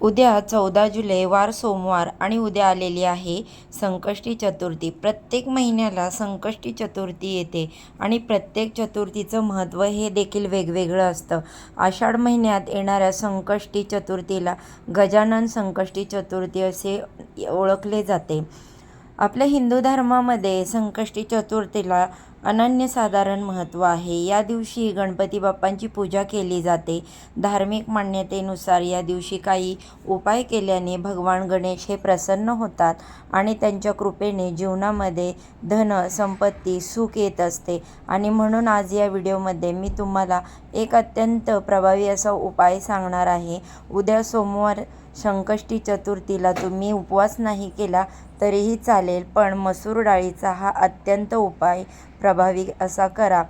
उद्या चौदा जुलै वार सोमवार आणि उद्या आलेली आहे संकष्टी चतुर्थी. प्रत्येक महिन्याला संकष्टी चतुर्थी येते आणि प्रत्येक चतुर्थीचं महत्त्व हे देखील वेगवेगळं असतं. आषाढ महिन्यात येणाऱ्या संकष्टी चतुर्थीला गजानन संकष्टी चतुर्थी असे ओळखले जाते. आपल्या हिंदू धर्मामध्ये संकष्टी चतुर्थीला अनन्यसाधारण महत्त्व आहे. या दिवशी गणपती बाप्पांची पूजा केली जाते. धार्मिक मान्यतेनुसार या दिवशी काही उपाय केल्याने भगवान गणेश हे प्रसन्न होतात आणि त्यांच्या कृपेने जीवनामध्ये धन संपत्ती सुख येत असते. आणि म्हणून आज या व्हिडिओमध्ये मी तुम्हाला एक अत्यंत प्रभावी असा उपाय सांगणार आहे. उद्या सोमवार संकष्टी चतुर्थीला तुम्ही उपवास नाही केला तरीही चालेल पण मसूर डाळीचा हा अत्यंत उपाय प्रभावी असा करा.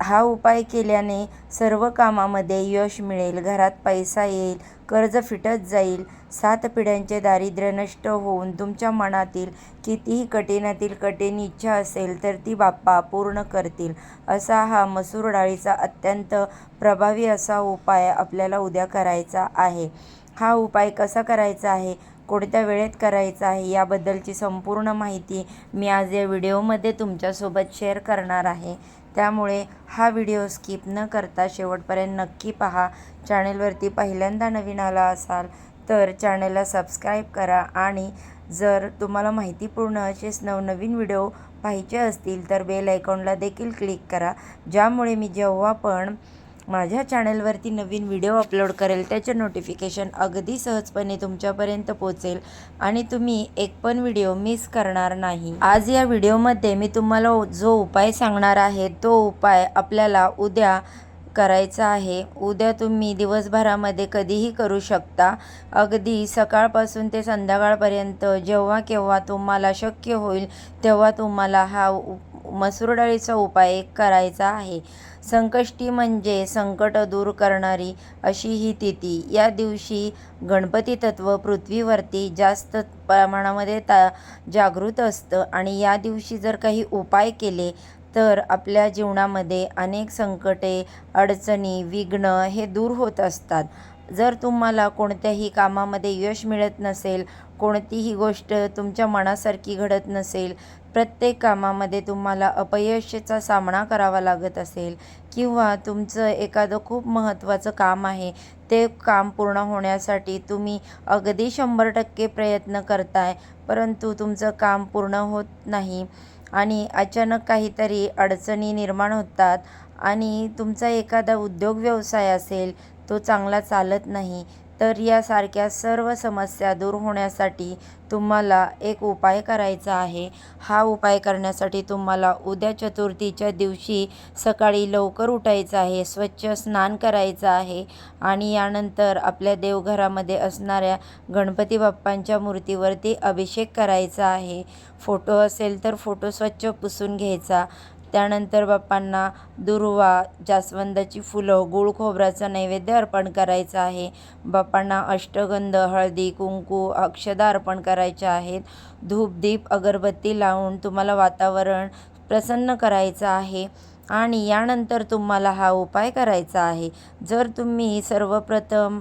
हा उपाय केल्याने सर्व कामामध्ये यश मिळेल घरात पैसा येईल कर्ज फिटत जाईल सात पिढ्यांचे दारिद्र्य नष्ट होऊन तुमच्या मनातील कितीही कठीणातील कठीण इच्छा असेल तर ती बाप्पा पूर्ण करतील. असा हा मसूर डाळीचा अत्यंत प्रभावी असा उपाय आपल्याला उद्या करायचा आहे. हा उपाय कसा करायचा आहे? कोणत्या वेळेत करायचा आहे? याबद्दलची संपूर्ण माहिती मी आज या व्हिडिओमध्ये तुमच्यासोबत शेअर करणार आहे. त्यामुळे हा व्हिडिओ स्किप न करता शेवटपर्यंत नक्की पहा. चॅनेलवरती पहिल्यांदा नवीन आला असाल तर चॅनलला सबस्क्राईब करा आणि जर तुम्हाला माहितीपूर्ण असेच नवनवीन व्हिडिओ पाहिजे असतील तर बेल आयकॉनला देखील क्लिक करा. ज्यामुळे मी जेव्हा पण माझ्या चॅनलवरती नवीन व्हिडिओ अपलोड करेल त्याचे नोटिफिकेशन अगदी सहजपणे तुमच्यापर्यंत पोचेल आणि तुम्ही एक पण व्हिडिओ मिस करणार नाही. आज या व्हिडिओमध्ये मी तुम्हाला जो उपाय सांगणार आहे तो उपाय आपल्याला उद्या करायचा आहे. उद्या तुम्ही दिवसभरामध्ये कधीही करू शकता. अगदी सकाळपासून ते संध्याकाळपर्यंत जेव्हा केव्हा तुम्हाला शक्य होईल तेव्हा तुम्हाला हा मसूर डाळीचा उपाय करायचा आहे. संकष्टी म्हणजे संकट दूर करणारी अशी ही तिथी. या दिवशी गणपती तत्व पृथ्वीवरती जास्त प्रमाणामध्ये ता जागृत असतं आणि या दिवशी जर काही उपाय केले तर आपल्या जीवनामध्ये अनेक संकटे अडचणी विघ्न हे दूर होत असतात. जर तुम्हाला कोणत्याही कामामध्ये यश मिळत नसेल कोणतीही गोष्ट तुमच्या मनासारखी घडत नसेल प्रत्येक कामामध्ये तुम्हाला अपयशाचा सामना करावा लागत असेल किंवा तुमचं एखादं खूप महत्त्वाचं काम आहे ते काम पूर्ण होण्यासाठी तुम्ही अगदी शंभर टक्के प्रयत्न करताय परंतु तुमचं काम पूर्ण होत नाही आणि अचानक काहीतरी अडचणी निर्माण होतात आणि तुमचा एखादा उद्योग व्यवसाय असेल तो चांगला चालत नाही. तर यासारख्या सर्व समस्या दूर होण्यासाठी तुम्हाला एक उपाय करायचा आहे. हा उपाय करण्यासाठी तुम्हाला उद्या चतुर्थीच्या दिवशी सकाळी लवकर उठायचं आहे स्वच्छ स्नान करायचं आहे आणि यानंतर आपल्या देवघरामध्ये असणाऱ्या गणपती बाप्पांच्या मूर्तीवरती अभिषेक करायचा आहे. फोटो असेल तर फोटो स्वच्छ पुसून घ्यायचा. त्यानंतर बाप्पांना दुर्वा जास्वंदाची फुलं गुळ खोबऱ्याचं नैवेद्य अर्पण करायचं आहे. बाप्पांना अष्टगंध हळदी कुंकू अक्षदा अर्पण करायच्या आहेत. धूप दीप अगरबत्ती लावून तुम्हाला वातावरण प्रसन्न करायचं आहे. आणि यानंतर तुम्हाला हा उपाय करायचा आहे. जर तुम्ही सर्वप्रथम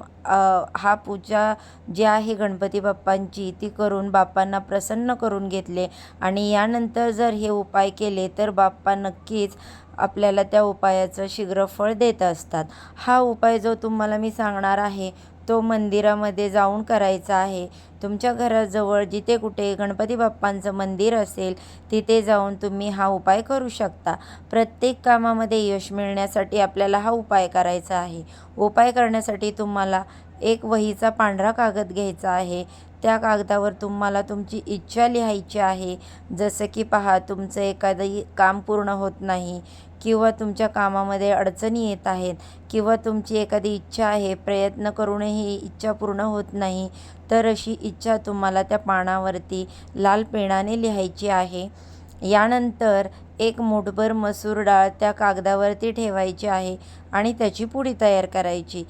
हा पूजा जी आहे गणपती बाप्पांची ती करून बाप्पांना प्रसन्न करून घेतले आणि यानंतर जर हे उपाय केले तर बाप्पा नक्कीच आपल्याला त्या उपायाचं शीघ्र फळ देत असतात. हा उपाय जो तुम्हाला मी सांगणार आहे तो मंदिरामध्ये जाऊन करायचा आहे. तुमच्या घराजवळ जिथे कुठे गणपती बाप्पांचं मंदिर असेल तिथे जाऊन तुम्ही हा उपाय करू शकता. प्रत्येक कामामध्ये यश मिळण्यासाठी आपल्याला हा उपाय करायचा आहे. उपाय करण्यासाठी तुम्हाला एक वहीचा पांढरा कागद घ्यायचा आहे. त्या कागदावर तुम्हाला तुमची इच्छा लिहायची आहे. जसं की पहा तुमचं एखादंही काम पूर्ण होत नाही. किंवा तुमच्या कामामध्ये अडचणी येत आहेत किंवा तुमची एखादी इच्छा आहे प्रयत्न करूनही इच्छा पूर्ण होत नाही तर अशी इच्छा तुम्हाला त्या पानावरती लाल पेनाने लिहायची आहे. यानंतर एक मूठभर मसूर डाळ त्या कागदावरती ठेवायची आहे आणि त्याची पुडी तयार करायची.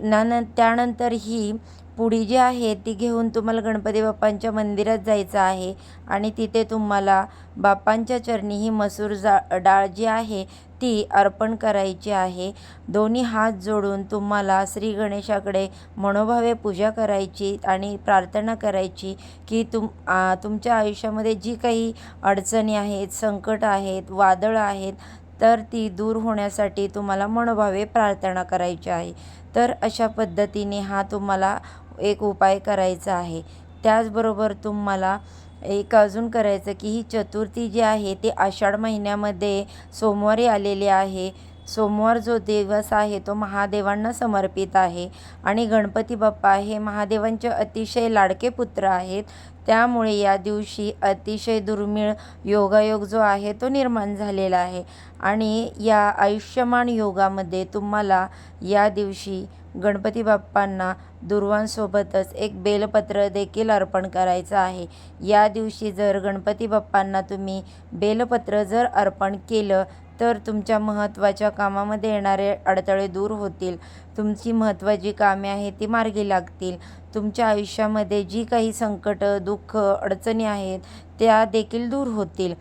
नान त्यानंतर ही पुडी जी आहे ती घेऊन तुम्हाला गणपती बाप्पांच्या मंदिरात जायचं आहे. आणि तिथे तुम्हाला बाप्पांच्या चरणी ही मसूर जा डाळ जी आहे ती अर्पण करायची आहे. दोन्ही हात जोडून तुम्हाला श्री गणेशाकडे मनोभावे पूजा करायची आणि प्रार्थना करायची की तुम आ, तुमच्या आयुष्यामध्ये जी काही अडचणी आहेत संकट आहेत वादळं आहेत तर ती दूर होण्यासाठी तुम्हाला मनोभावे प्रार्थना करायची आहे. तर अशा पद्धतीने हा तुम्हाला एक उपाय करायचा आहे. त्याचबरोबर तुम्हाला एक अजून करायचं की ही चतुर्थी जी आहे ती आषाढ महिन्यामध्ये सोमवारी आलेली आहे. सोमवार जो दिवस आहे तो महादेवांना समर्पित आहे. आणि गणपती बाप्पा हे महादेवांचे अतिशय लाडके पुत्र आहेत. त्यामुळे या दिवशी अतिशय दुर्मिळ योगायोग जो आहे तो निर्माण झालेला आहे. आणि या आयुष्यमान योगामध्ये तुम्हाला या दिवशी गणपती बाप्पांना दुर्वांसोबतच एक बेलपत्र देखील अर्पण करायचं आहे. या दिवशी जर गणपती बाप्पांना तुम्ही बेलपत्र जर अर्पण केलं तर तुमच्या महत्त्वाच्या कामामध्ये येणारे अडथळे दूर होतील. तुमची महत्त्वाची कामे आहेत ती मार्गी लागतील. तुमच्या आयुष्यामध्ये जी काही संकटं दुःख अडचणी आहेत त्या देखील दूर होतील.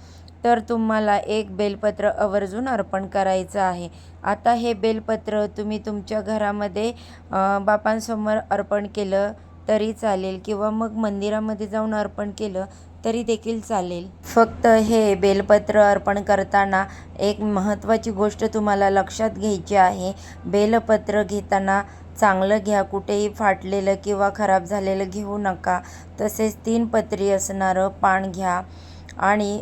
तर तुम्हाला एक बेलपत्र आवर्जून अर्पण करायचं आहे. आता हे बेलपत्र तुम्ही तुमच्या घरामध्ये बापांसमोर अर्पण केलं तरी चालेल किंवा मग मंदिरामध्ये जाऊन अर्पण केलं तरी देखील चालेल. फक्त हे बेलपत्र अर्पण करताना एक महत्त्वाची गोष्ट तुम्हाला लक्षात घ्यायची आहे. बेलपत्र घेताना चांगलं घ्या कुठेही फाटलेलं किंवा खराब झालेलं घेऊ नका. तसेच तीन पत्री असणारं पान घ्या आणि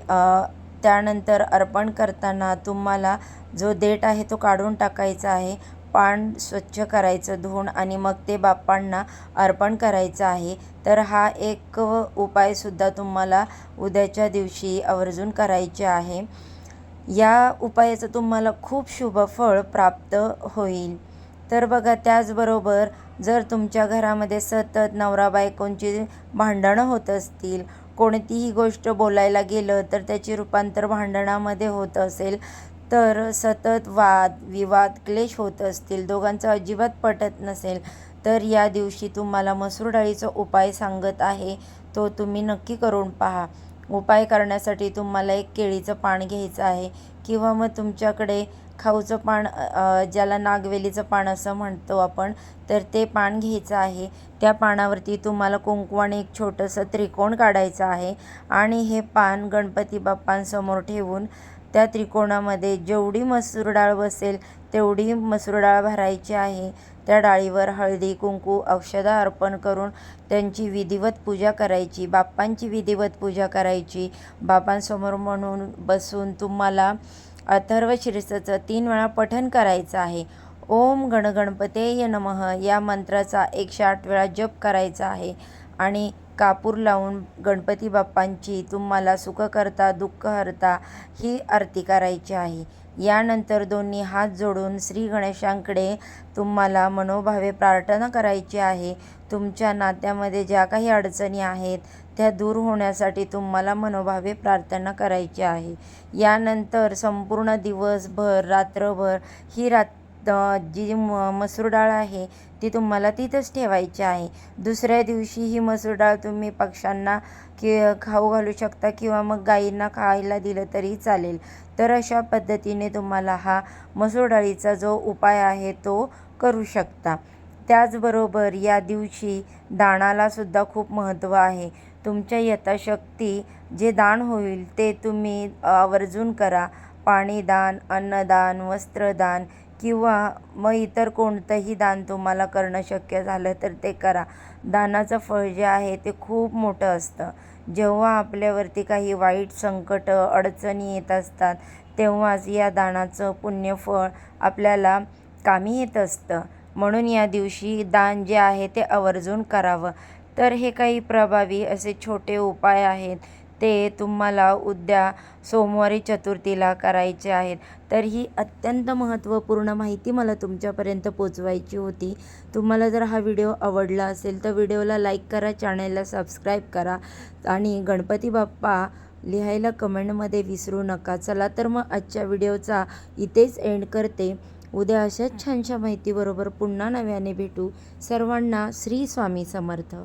त्यानंतर अर्पण करताना तुम्हाला जो देठ आहे तो काढून टाकायचा आहे. पान स्वच्छ करायचं धुवून आणि मग ते बाप्पांना अर्पण करायचं आहे. तर हा एक उपायसुद्धा तुम्हाला उद्याच्या दिवशी आवर्जून करायचे आहे. या उपायाचं तुम्हाला खूप शुभ फळ प्राप्त होईल. तर बघा त्याचबरोबर जर तुमच्या घरामध्ये सतत नवरा बायकोंची भांडणं होत असतील कोणतीही गोष्ट बोलायला गेलं तर त्याची रूपांतर भांडणामध्ये होत असेल तर सतत वाद विवाद क्लेश होत असतील. दोघांचं अजिबात पटत नसेल तर या दिवशी तुम्हाला मसूर डाळीचा उपाय सांगत आहे. तो तुम्ही नक्की करून पहा. उपाय करण्यासाठी तुम्हाला एक केळीचं पान घ्यायचं आहे किंवा मग तुमच्याकडे खाऊचं पान ज्याला नागवेलीचं पान असं म्हणतो आपण तर ते पान घ्यायचं आहे. त्या पानावरती तुम्हाला कुंकवाने एक छोटंसं त्रिकोण काढायचं आहे आणि हे पान गणपती बाप्पांसमोर ठेवून त्या त्रिकोणामध्ये जेवढी मसूर डाळ बसेल तेवढी मसूर डाळ भरायची आहे. त्या डाळीवर हळदी कुंकू औषधं अर्पण करून त्यांची विधिवत पूजा करायची बाप्पांची विधिवत पूजा करायची. बापांसमोर म्हणून बसून तुम्हाला अथर्व शीर्षचं तीन वेळा पठण करायचं आहे. ओम गणगणपतेय नमः या मंत्राचा एकशे आठ वेळा जप करायचा आहे. आणि कापूर लावून गणपती बाप्पांची तुम्हाला सुखकर्ता दुःखहर्ता ही आरती करायची आहे. यानंतर दोन्ही हात जोडून श्री गणेशांकडे तुम्हाला मनोभावे प्रार्थना करायची आहे. तुमच्या नात्यामध्ये ज्या काही अडचणी आहेत त्या दूर होण्यासाठी तुम्हाला मनोभावे प्रार्थना करायची आहे. यानंतर संपूर्ण दिवसभर रात्रभर ही रात जी म मसूर डाळ आहे ती तुम्हाला तिथंच ठेवायची आहे. दुसऱ्या दिवशी ही मसूर डाळ तुम्ही पक्ष्यांना कि खाऊ घालू शकता किंवा मग गाईंना खायला दिलं तरी चालेल. तर अशा पद्धतीने तुम्हाला हा मसूर डाळीचा जो उपाय आहे तो करू शकता. त्याचबरोबर या दिवशी दानालासुद्धा खूप महत्त्व आहे. तुमच्या यथाशक्ती जे दान होईल ते तुम्ही आवर्जून करा. पाणीदान अन्नदान वस्त्रदान किंवा मग इतर कोणतंही दान तुम्हाला करणं शक्य झालं तर ते करा. दानाचं फळ जे आहे ते खूप मोठं असतं. जेव्हा आपल्यावरती काही वाईट संकट अडचणी येत असतात तेव्हाच या दानाचं पुण्यफळ आपल्याला कामी येत असतं. म्हणून या दिवशी दान जे आहे ते आवर्जून करावं. तर हे काही प्रभावी असे छोटे उपाय आहेत. ते तुम्हाला उद्या सोमवारी चतुर्थीला करायचे आहेत. तर ही अत्यंत महत्त्वपूर्ण माहिती मला तुमच्यापर्यंत पोचवायची होती. तुम्हाला जर हा व्हिडिओ आवडला असेल तर व्हिडिओला लाईक करा चॅनलला सबस्क्राईब करा आणि गणपती बाप्पा लिहायला कमेंटमध्ये विसरू नका. चला तर मग आजच्या व्हिडिओचा इथेच एंड करते. उद्या अशाच छानशा माहितीबरोबर पुन्हा नव्याने भेटू. सर्वांना श्री स्वामी समर्थ.